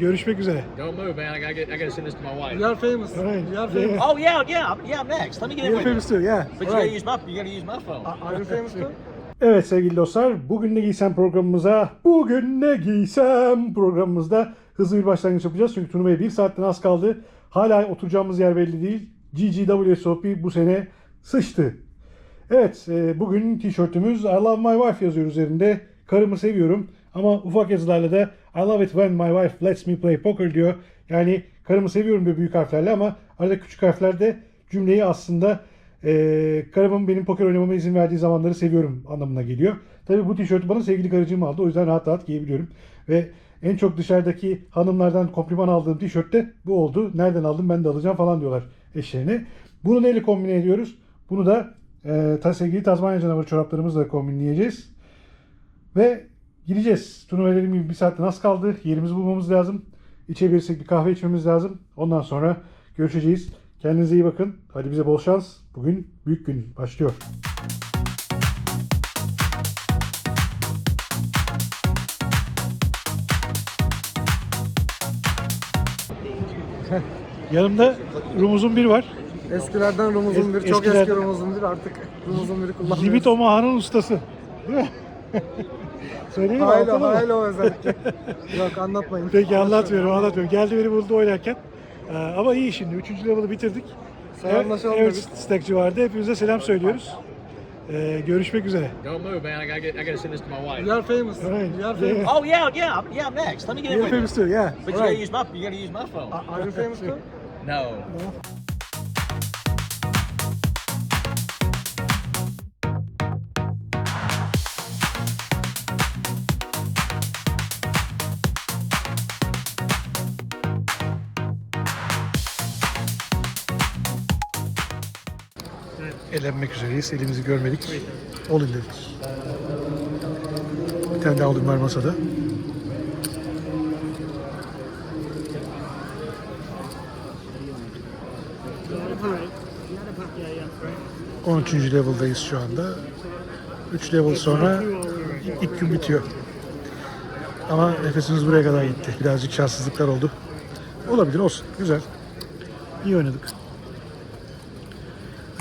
Görüşmek üzere. Don't move, man. I gotta get. I gotta send this to my wife. You are famous. All right. You are Yeah. famous. Oh yeah, yeah, yeah. I'm next. Let me get in You're with you. famous too, yeah. But you All gotta right. use my. You gotta use my phone. Are are you famous too? Evet sevgili dostlar, bugün ne giysem programımıza, bugün ne giysem programımızda hızlı bir başlangıç yapacağız. Çünkü turnuvaya bir saatten az kaldı. Hala oturacağımız yer belli değil. GGWSOP bu sene sıçtı. Evet, e, bugün tişörtümüz I love my wife yazıyor üzerinde. Karımı seviyorum ama ufak yazılarla da I love it when my wife lets me play poker diyor. Yani karımı seviyorum diyor büyük harflerle ama arada küçük harflerde cümleyi aslında e, karımın benim poker oynamama izin verdiği zamanları seviyorum anlamına geliyor. Tabii bu tişörtü bana sevgili karıcığım aldı. O yüzden rahat rahat giyebiliyorum. Ve en çok dışarıdaki hanımlardan kompliman aldığım tişört de bu oldu. Nereden aldım ben de alacağım falan diyorlar eşlerine. Bunu neyle kombine ediyoruz? Bunu da e, sevgili Tazmanya canavarı çoraplarımızla kombinleyeceğiz. Ve gideceğiz. Turnuva dediğim gibi bir saatten az kaldı. Yerimizi bulmamız lazım. İçebilirsek bir kahve içmemiz lazım. Ondan sonra görüşeceğiz. Kendinize iyi bakın. Hadi bize bol şans. Bugün büyük gün başlıyor. Yanımda Rumuz'un bir var. Eskilerden Rumuzun bir, çok eskiler- eski Rumuzun bir artık Rumuzun biri kullanmıyoruz. Limit Omaha'nın ustası. Değil mi? Söyleyeyim mi? Haylo, mı? haylo özellikle. Yok anlatmayın. Peki anlatmıyorum anlatmıyorum. Geldi beni buldu oynarken. Ee, ama iyi şimdi. Üçüncü level'ı bitirdik. Selamlaşalım Evet, dedik. Stack civarında. Hepinize selam söylüyoruz. Ee, görüşmek üzere. Don't move, man. I gotta get. I gotta send this to my wife. You are famous. Right. You are Yeah. famous. Oh yeah, yeah, I'm- yeah. I'm next. Let me get in You're with you. famous too, yeah. But you gotta right. use my. You gotta use my phone. Are are you famous too? No. Elenmek üzereyiz. Elimizi görmedik. Olun dedik. Bir tane daha aldım var masada. On üçüncü level'dayız şu anda. 3 level sonra ilk gün bitiyor. Ama nefesimiz buraya kadar gitti. Birazcık şanssızlıklar oldu. Olabilir olsun. Güzel. İyi oynadık.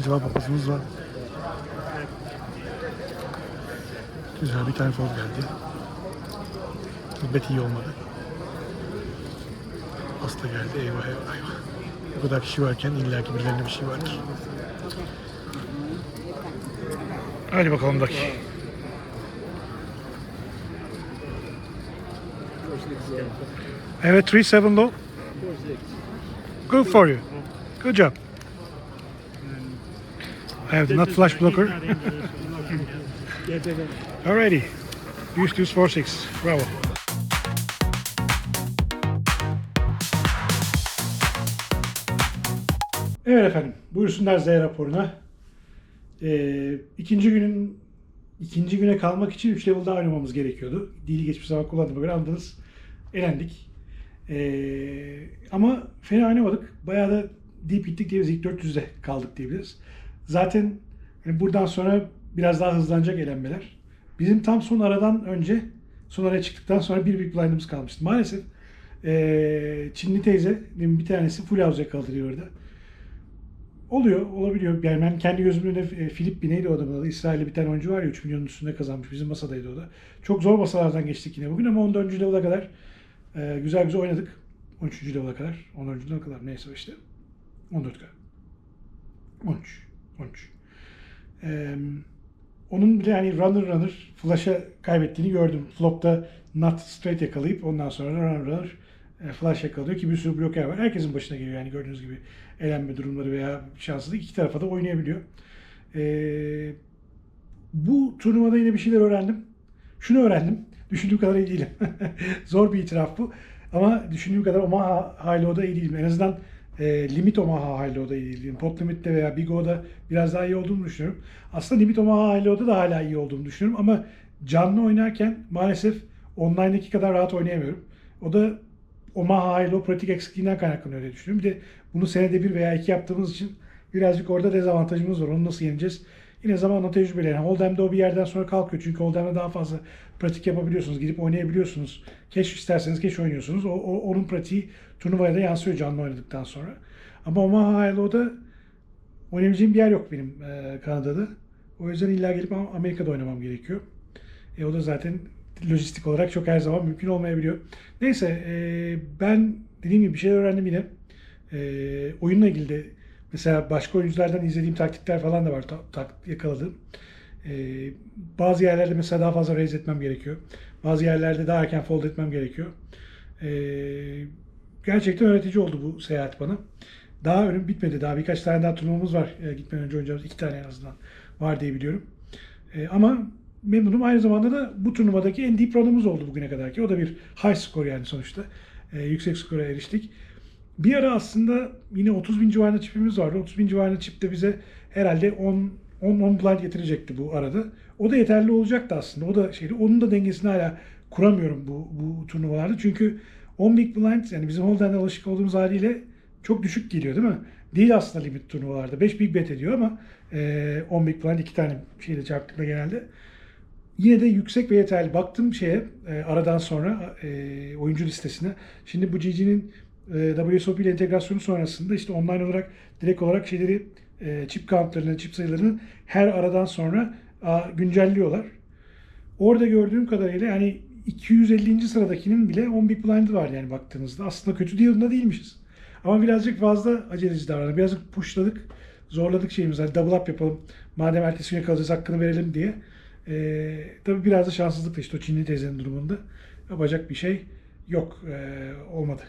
Acaba papazımız var. Güzel bir tane fold geldi. Bet iyi olmadı. Hasta geldi. Eyvah eyvah eyvah. Bu kadar kişi varken illaki birilerinde bir şey vardır. Hadi bakalım Daki. Evet 3-7 low. Good for you. Good job. I have not flash blocker. Alrighty. Use use 4-6. Bravo. Evet efendim. Buyursunlar Z raporuna. Ee, ikinci günün ikinci güne kalmak için 3 level daha oynamamız gerekiyordu. Dili geçmiş zaman kullandığıma göre anladınız. Elendik. Ee, ama fena oynamadık. Bayağı da deep gittik diyebiliriz. İlk 400'de kaldık diyebiliriz. Zaten hani buradan sonra biraz daha hızlanacak elenmeler. Bizim tam son aradan önce son araya çıktıktan sonra bir büyük blind'ımız kalmıştı. Maalesef ee, Çinli teyze bir tanesi full house yakalıyor orada. Oluyor, olabiliyor. Yani ben kendi gözümün önünde e, Filip neydi o adamın adı? İsrail'li bir tane oyuncu var ya 3 milyonun üstünde kazanmış. Bizim masadaydı o da. Çok zor masalardan geçtik yine bugün ama 14. level'a kadar e, güzel güzel oynadık. 13. level'a kadar. 14. level'a kadar neyse işte. 14 kadar. 13. 13. Ee, onun bile yani runner runner flash'a kaybettiğini gördüm. Flop'ta not straight yakalayıp ondan sonra runner runner e, flash yakalıyor ki bir sürü bloker var. Herkesin başına geliyor yani gördüğünüz gibi elenme durumları veya şanssızlık iki tarafa da oynayabiliyor. Ee, bu turnuvada yine bir şeyler öğrendim. Şunu öğrendim. Düşündüğüm kadar iyi değilim. Zor bir itiraf bu. Ama düşündüğüm kadar Omaha High Low'da iyi değilim. En azından e, Limit Omaha High Low'da iyi. Pot Limit'te veya Big O'da biraz daha iyi olduğumu düşünüyorum. Aslında Limit Omaha High Low'da da hala iyi olduğumu düşünüyorum. Ama canlı oynarken maalesef online'daki kadar rahat oynayamıyorum. O da Omaha High Low pratik eksikliğinden kaynaklanıyor diye düşünüyorum. Bir de bunu senede bir veya iki yaptığımız için birazcık orada dezavantajımız var. Onu nasıl yeneceğiz? Yine zamanla tecrübeli. Yani Hold'em'de o bir yerden sonra kalkıyor. Çünkü Hold'em'de daha fazla pratik yapabiliyorsunuz. Gidip oynayabiliyorsunuz. Keş isterseniz keş oynuyorsunuz. O, o- onun pratiği turnuvaya da yansıyor canlı oynadıktan sonra. Ama Omaha High'da oynayabileceğim bir yer yok benim e, Kanada'da. O yüzden illa gelip Am- Amerika'da oynamam gerekiyor. E, o da zaten lojistik olarak çok her zaman mümkün olmayabiliyor. Neyse e, ben dediğim gibi bir şeyler öğrendim yine. E, oyunla ilgili de mesela başka oyunculardan izlediğim taktikler falan da var ta- tak- yakaladığım. E, bazı yerlerde mesela daha fazla raise etmem gerekiyor. Bazı yerlerde daha erken fold etmem gerekiyor. E, gerçekten öğretici oldu bu seyahat bana. Daha önüm bitmedi. Daha birkaç tane daha turnuvamız var. E, gitmeden önce oynayacağımız iki tane en azından var diye biliyorum. E, ama memnunum. Aynı zamanda da bu turnuvadaki en deep run'ımız oldu bugüne kadar ki. O da bir high score yani sonuçta. E, yüksek skora eriştik. Bir ara aslında yine 30 bin civarında çipimiz vardı. 30 bin civarında çip de bize herhalde 10 10 10 blind getirecekti bu arada. O da yeterli olacaktı aslında. O da şeydi. Onun da dengesini hala kuramıyorum bu bu turnuvalarda. Çünkü 10 big blind yani bizim Holden'de alışık olduğumuz haliyle çok düşük geliyor değil mi? Değil aslında limit turnuvalarda. 5 big bet ediyor ama e, 10 big blind iki tane şeyle çarptıkla genelde. Yine de yüksek ve yeterli. Baktım şeye e, aradan sonra e, oyuncu listesine. Şimdi bu GG'nin e, WSOP ile entegrasyonu sonrasında işte online olarak direkt olarak şeyleri e, chip countlarını, chip sayılarını her aradan sonra güncelliyorlar. Orada gördüğüm kadarıyla yani 250. sıradakinin bile 10 big blind'ı var yani baktığınızda. Aslında kötü değilinde değilmişiz. Ama birazcık fazla aceleci davrandık. Birazcık pushladık. Zorladık şeyimizi. Hani double up yapalım. Madem ertesi güne kalacağız hakkını verelim diye. Ee, tabii biraz da şanssızlık da işte o Çinli teyzenin durumunda. Yapacak bir şey yok. Ee, olmadı.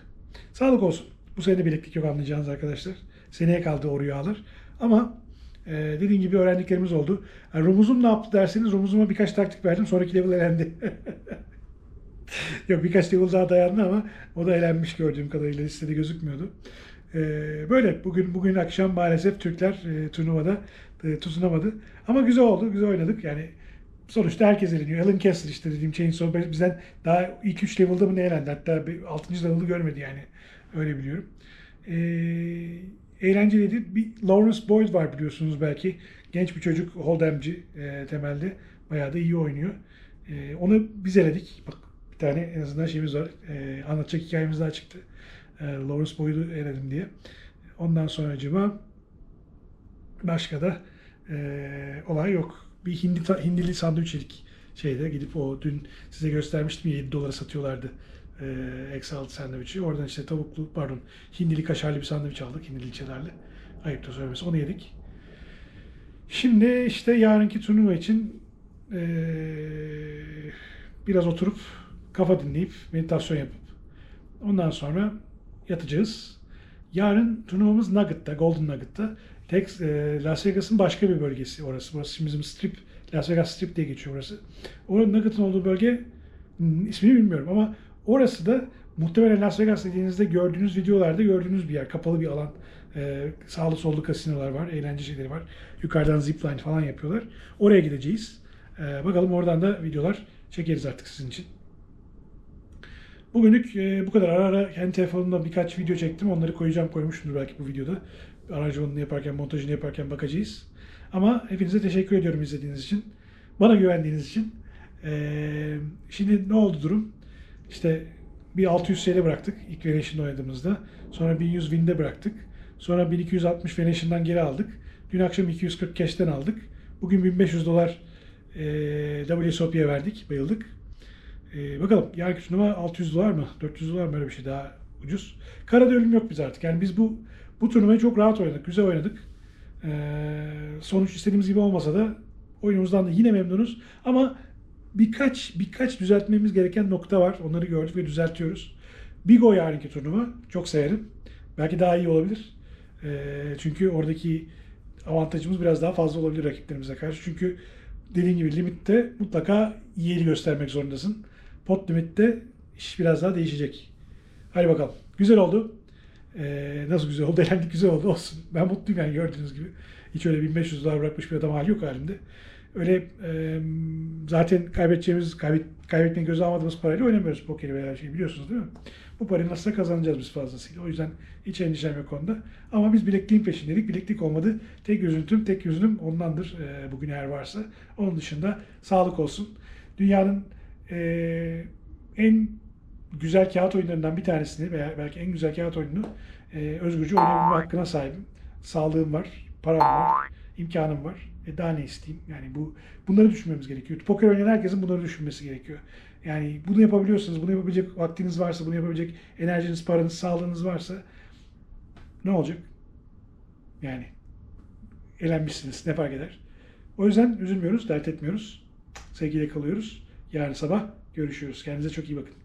Sağlık olsun. Bu sene bileklik yok anlayacağınız arkadaşlar. Seneye kaldı o rüyalar. Ama e, dediğim gibi öğrendiklerimiz oldu. Yani Rumuzum ne yaptı derseniz Rumuzum'a birkaç taktik verdim. Sonraki level elendi. Yok birkaç level daha dayandı ama o da elenmiş gördüğüm kadarıyla listede gözükmüyordu. Ee, böyle bugün bugün akşam maalesef Türkler e, turnuvada e, tutunamadı. Ama güzel oldu, güzel oynadık. Yani sonuçta herkes eleniyor. Alan Kessler işte dediğim Chainsaw bizden daha ilk 3 level'da mı ne elendi? Hatta 6. level'ı görmedi yani. Öyle biliyorum. Ee, eğlenceliydi. Bir Lawrence Boyd var biliyorsunuz belki. Genç bir çocuk, Hold'emci e, temelde. Bayağı da iyi oynuyor. E, onu biz eledik. Bak bir tane en azından şeyimiz var. E, anlatacak hikayemiz daha çıktı. E, Lawrence Boyd'u eledim diye. Ondan sonra acaba başka da e, olay yok. Bir hindi, hindili sandviç yedik şeyde gidip o dün size göstermiştim ya 7 dolara satıyorlardı e, Exalt sandviçi. Oradan işte tavuklu pardon hindili kaşarlı bir sandviç aldık hindili çedarlı. Ayıp da söylemesi onu yedik. Şimdi işte yarınki turnuva için e, biraz oturup kafa dinleyip meditasyon yapıp ondan sonra yatacağız. Yarın turnuvamız Nugget'ta, Golden Nugget'ta. Tex, e, Las Vegas'ın başka bir bölgesi orası. Burası bizim Strip, Las Vegas Strip diye geçiyor orası. Orada Nugget'ın olduğu bölge hmm, ismini bilmiyorum ama orası da muhtemelen Las Vegas dediğinizde gördüğünüz videolarda gördüğünüz bir yer. Kapalı bir alan. E, sağlı sollu kasinolar var, eğlence şeyleri var. Yukarıdan zipline falan yapıyorlar. Oraya gideceğiz. E, bakalım oradan da videolar çekeriz artık sizin için. Bugünlük e, bu kadar. Ara ara kendi telefonumda birkaç video çektim. Onları koyacağım, koymuşumdur belki bu videoda. Aranjmanını yaparken, montajını yaparken bakacağız. Ama hepinize teşekkür ediyorum izlediğiniz için. Bana güvendiğiniz için. E, şimdi ne oldu durum? İşte bir 600 TL bıraktık ilk Venation'da oynadığımızda. Sonra 1100 Win'de bıraktık. Sonra 1260 Venation'dan geri aldık. Dün akşam 240 cash'ten aldık. Bugün 1500 dolar e, WSOP'ye verdik, bayıldık. Ee, bakalım yarınki turnuva 600 dolar mı? 400 dolar mı öyle bir şey daha ucuz. Karada ölüm yok biz artık. Yani biz bu bu turnuvayı çok rahat oynadık. Güzel oynadık. Ee, sonuç istediğimiz gibi olmasa da oyunumuzdan da yine memnunuz. Ama birkaç birkaç düzeltmemiz gereken nokta var. Onları gördük ve düzeltiyoruz. Bigo yarınki turnuva. Çok severim. Belki daha iyi olabilir. Ee, çünkü oradaki avantajımız biraz daha fazla olabilir rakiplerimize karşı. Çünkü dediğim gibi limitte mutlaka iyi göstermek zorundasın. Pot limitte iş biraz daha değişecek. Hadi bakalım. Güzel oldu. Ee, nasıl güzel oldu? Eğlendik güzel oldu. Olsun. Ben mutluyum yani gördüğünüz gibi. Hiç öyle 1500 dolar bırakmış bir adam hali yok halimde. Öyle e, zaten kaybedeceğimiz, kaybet, kaybetmeyi göze almadığımız parayla oynamıyoruz pokeri veya şey biliyorsunuz değil mi? Bu parayı nasılsa kazanacağız biz fazlasıyla. O yüzden hiç endişem yok onda. Ama biz bilekliğin peşindeydik. Bileklik olmadı. Tek üzüntüm, tek üzünüm ondandır e, bugün eğer varsa. Onun dışında sağlık olsun. Dünyanın e, en güzel kağıt oyunlarından bir tanesini veya belki en güzel kağıt oyununu e, özgürce oynayabilme hakkına sahibim. Sağlığım var, param var, imkanım var. E daha ne isteyeyim? Yani bu bunları düşünmemiz gerekiyor. Poker oynayan herkesin bunları düşünmesi gerekiyor. Yani bunu yapabiliyorsunuz, bunu yapabilecek vaktiniz varsa, bunu yapabilecek enerjiniz, paranız, sağlığınız varsa ne olacak? Yani elenmişsiniz, ne fark eder? O yüzden üzülmüyoruz, dert etmiyoruz. Sevgiyle kalıyoruz. Yarın sabah görüşürüz. Kendinize çok iyi bakın.